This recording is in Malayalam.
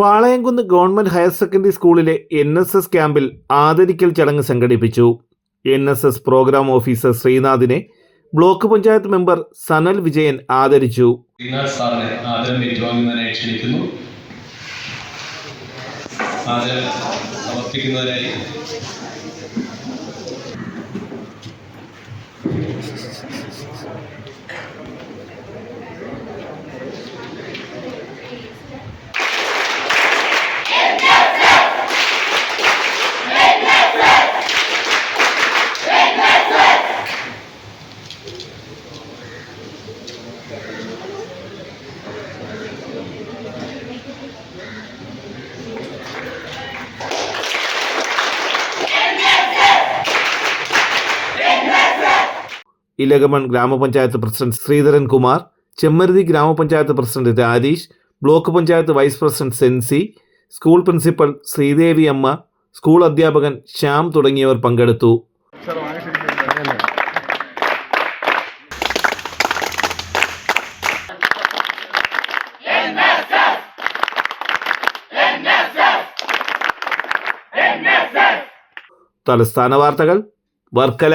പാളയംകുന്ന് ഗവൺമെന്റ് ഹയർ സെക്കൻഡറി സ്കൂളിലെ എൻ എസ് എസ് ക്യാമ്പിൽ ആദരിക്കൽ ചടങ്ങ് സംഘടിപ്പിച്ചു. N S S programme officer ശ്രീനാഥിനെ block panchayat member Sanal Vijayan ആദരിച്ചു. ആദരം Elakamon grama panchayat president Sreedharan Kumar Chemmaruthi grama panchayat president Rajeesh block panchayat vice president Sensi school principal Sreedevi Amma school അധ്യാപകൻ ശ്യാം തുടങ്ങിയവർ പങ്കെടുത്തു. തലസ്ഥാന വാർത്തകൾ വർക്കല